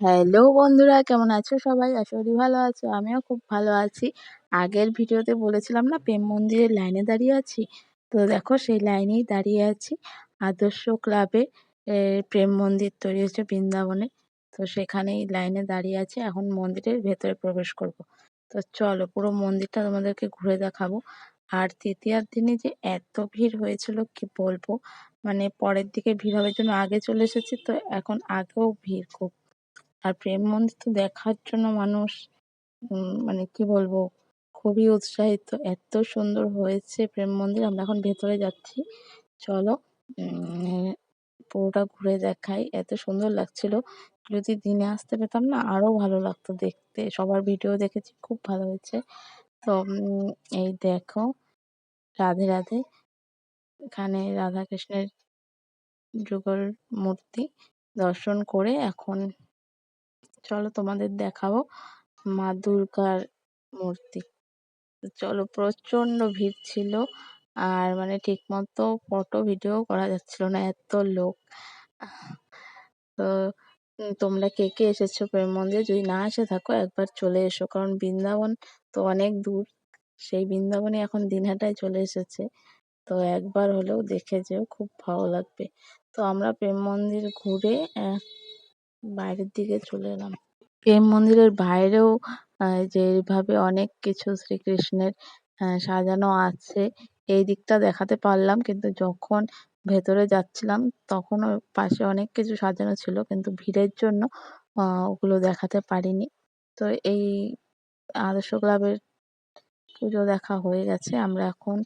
Hello বন্ধুরা, কেমন আছো সবাই? আশা করি ভালো আছো, আমিও খুব ভালো আছি। আগের ভিডিওতে বলেছিলাম না, প্রেম মন্দিরের লাইনে দাঁড়িয়ে আছি? তো দেখো, সেই লাইনেই দাঁড়িয়ে আছি, আদর্শ ক্লাবে প্রেম মন্দির তৈরি হচ্ছে বৃন্দাবনে। তো সেখানেই লাইনে দাঁড়িয়ে আছি, এখন মন্দিরের ভেতরে প্রবেশ করব। তো চলো, পুরো মন্দিরটা তোমাদেরকে ঘুরে দেখাবো। আর তৃতীয়ার দিনে যে এত ভিড় হয়েছিল, কি বলব? মানে পরের দিকে ভিড় হওয়ার জন্য আগে চলে এসেছি, তো এখন আগেও ভিড় খুব। আর প্রেম মন্দির তো দেখার জন্য মানুষ মানে কি বলব, খুবই উৎসাহিত। এত সুন্দর হয়েছে প্রেম মন্দির, আমরা এখন ভেতরে যাচ্ছি। চলো পুরোটা ঘুরে দেখাই। এত সুন্দর লাগছিল। যদি দিনে আসতে পেতাম না আরও ভালো লাগতো দেখতে। সবার ভিডিও দেখেছি, খুব ভালো হয়েছে। তো এই দেখো, রাধে রাধে। এখানে রাধা কৃষ্ণের যুগল মূর্তি দর্শন করে এখন চলো তোমাদের দেখাবো মা দুর্গার মূর্তি। চলো প্রচণ্ড ভিড় ছিল আর মানে ঠিক মতো ফটো ভিডিও করা যাচ্ছিল না, এত লোক। তো তোমরা কে কে এসেছ প্রেম মন্দিরে যদি না এসে থাকো একবার চলে এসো, কারণ বৃন্দাবন তো অনেক দূর। সেই বৃন্দাবনে এখন দিনহাটায় চলে এসেছে। তো একবার হলেও দেখে যেও, খুব ভালো লাগবে। তো আমরা প্রেম মন্দির ঘুরে বাইরের দিকে চলে এলাম। প্রেম মন্দিরের বাইরেও যেভাবে অনেক কিছু শ্রীকৃষ্ণের সাজানো আছে, এই দিকটা দেখাতে পারলাম। কিন্তু যখন ভেতরে যাচ্ছিলাম তখন পাশে অনেক কিছু সাজানো ছিল, কিন্তু ভিড়ের জন্য ওগুলো দেখাতে পারিনি। তো এই আদর্শ ক্লাবের পুজো দেখা হয়ে গেছে। আমরা এখন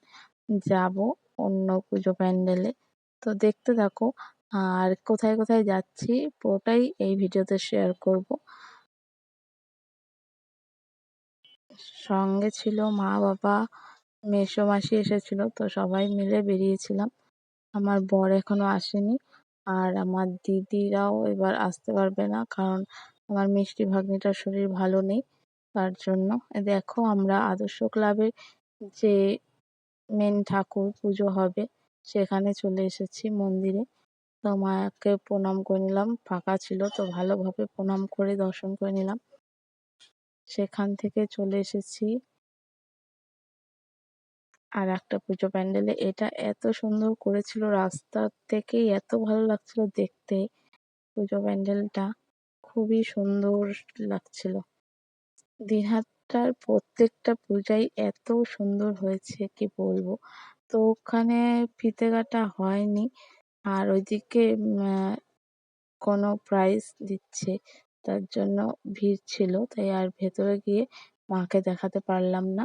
যাব অন্য পুজো প্যান্ডেলে। তো দেখতে থাকো আর কোথায় কোথায় যাচ্ছি পুরোটাই এই ভিডিওতে শেয়ার করব। সঙ্গে ছিল মা, বাবা, মেসো মাসি এসেছিল, তো সবাই মিলে বেরিয়েছিলাম। আমার বর এখনও আসেনি আর আমার দিদিরাও এবার আসতে পারবে না কারণ আমার মিষ্টি ভাগ্নিটার শরীর ভালো নেই তার জন্য। দেখো আমরা আদর্শ ক্লাবের যে মেন ঠাকুর পুজো হবে সেখানে চলে এসেছি মন্দিরে। তো মাকে প্রণাম করে নিলাম। ফাঁকা ছিল তো ভালোভাবে প্রণাম করে দর্শন করে নিলাম। সেখান থেকে চলে এসেছি। আর একটা পুজো প্যান্ডেলে। এটা এত সুন্দর করেছিল রাস্তা থেকেই, এত ভালো লাগছিল দেখতে। পুজো প্যান্ডেলটা খুবই সুন্দর লাগছিল। দিনহাটার প্রত্যেকটা পূজাই এত সুন্দর হয়েছে, কি বলব? তো ওখানে ফিতে কাটা হয়নি। আর ওইদিকে কোনো প্রাইজ দিচ্ছে, তার জন্য ভিড় ছিল, তাই আর ভেতরে গিয়ে মাকে দেখাতে পারলাম না।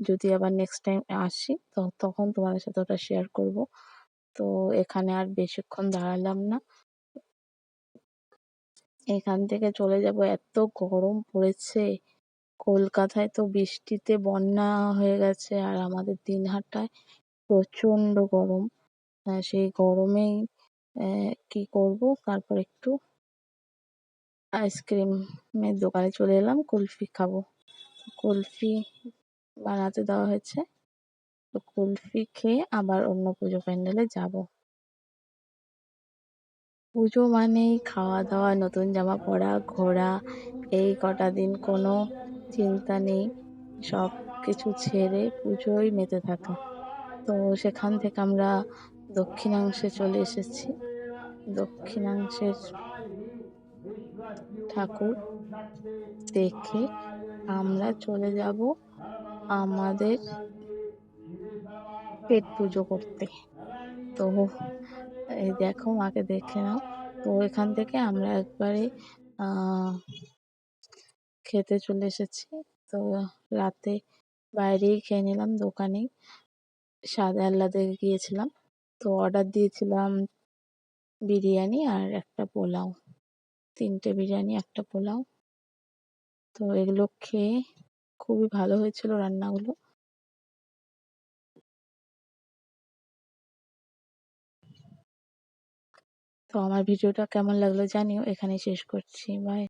যদি আবার নেক্সট টাইম আসি, তো তখন তোমাদের সাথে ওটা শেয়ার করব। তো এখানে আর বেশিক্ষণ দাঁড়ালাম না। এখান থেকে চলে যাব, এত গরম পড়েছে। কলকাতায় তো বৃষ্টিতে বন্যা হয়ে গেছে, আর আমাদের দিনহাটায় প্রচণ্ড গরম। সেই গরমেই কি করব? তারপর একটু আইসক্রিমের দোকানে চলে এলাম, কুলফি খাব। কুলফি বানাতে দেওয়া হয়েছে। তো কুলফি খেয়ে আবার অন্য পুজো প্যান্ডেলে যাব। পুজো মানেই খাওয়া দাওয়া, নতুন জামা পরা, ঘোরা, এই কটা দিন কোনো চিন্তা নেই। সব কিছু ছেড়ে পুজোয় মেতে থাকা। তো সেখান থেকে আমরা দক্ষিণাংশে চলে এসেছি। দক্ষিণাংশের ঠাকুর দেখে আমরা চলে যাব আমাদের পেট পুজো করতে। তো এই দেখো, মাকে দেখে নাও। তো এখান থেকে আমরা একবারে খেতে চলে এসেছি। তো রাতে বাইরেই খেয়ে নিলাম, দোকানেই। স্বাদ আহ্লাদে গিয়েছিলাম। তো অর্ডার দিয়েছিলাম বিরিয়ানি আর একটা পোলাও। তিনটে বিরিয়ানি, একটা পোলাও। তো এগুলো খেয়ে খুবই ভালো হয়েছিল রান্নাগুলো। তো আমার ভিডিওটা কেমন লাগল জানিও। এখানে শেষ করছি। বাই